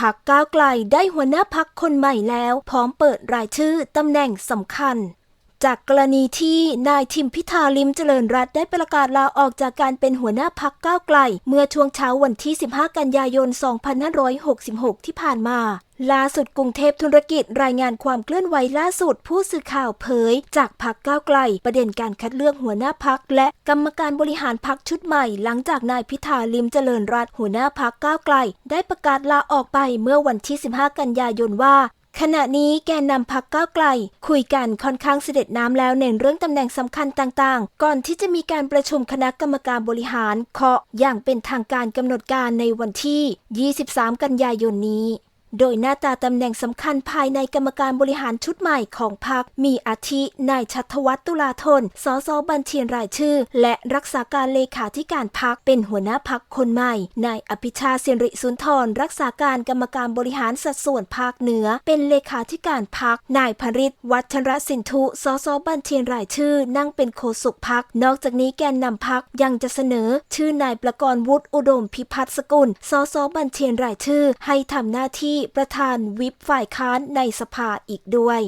พักก้าวไกลได้หัวหน้าพักคนใหม่แล้ว พร้อมเปิดรายชื่อตำแหน่งสำคัญ จากกรณีที่นายทิมพิธาลิมเจริญรัตได้ประกาศลาออกจากการเป็นหัวหน้าพักก้าวไกล เมื่อช่วงเช้าวันที่ 15 กันยายน 2566 ที่ผ่านมาล่าสุดกรุงเทพธุรกิจรายงานความเคลื่อนไหวล่าสุด ผู้สื่อข่าวเผย จากพักก้าวไกล ประเด็นการคัดเลือกหัวหน้าพักและกรรมการบริหารพักชุดใหม่ หลังจากนายพิธาลิมเจริญรัตหัวหน้าพักก้าวไกล ได้ประกาศลาออกไปเมื่อวันที่ 15 กันยายนว่า ขณะนี้แกนนำพักก้าวไกล คุยกันค่อนข้างเสด็จน้ำแล้วในเรื่องตำแหน่งสำคัญต่างๆ ก่อนที่จะมีการประชุมคณะกรรมการบริหารเคาะอย่างเป็นทางการกำหนดการในวันที่ 23 กันยายนนี้ โดยหน้าตาตำแหน่งสำคัญภายในกรรมการบริหารชุดใหม่ของพรรคมีอาทินายชัตวัฒน์ตุลาธน สสบัญชีรายชื่อ และรักษาการเลขาธิการพรรคเป็นหัวหน้าพรรคคนใหม่ นายอภิชาติสิริสุนทร รักษาการกรรมการบริหารสัดส่วนภาคเหนือ เป็นเลขาธิการพรรค นายพริตวัชรสินธุสสบัญชีรายชื่อ นั่งเป็นโฆษกพรรค นอกจากนี้แกนนำพรรคยังจะเสนอ ชื่อนายประกรณ์วุฒิอุดมพิพัฒน์สกุล สสบัญชีรายชื่อ ให้ทำหน้าที่ประธานวิปฝ่ายค้านในสภาอีกด้วย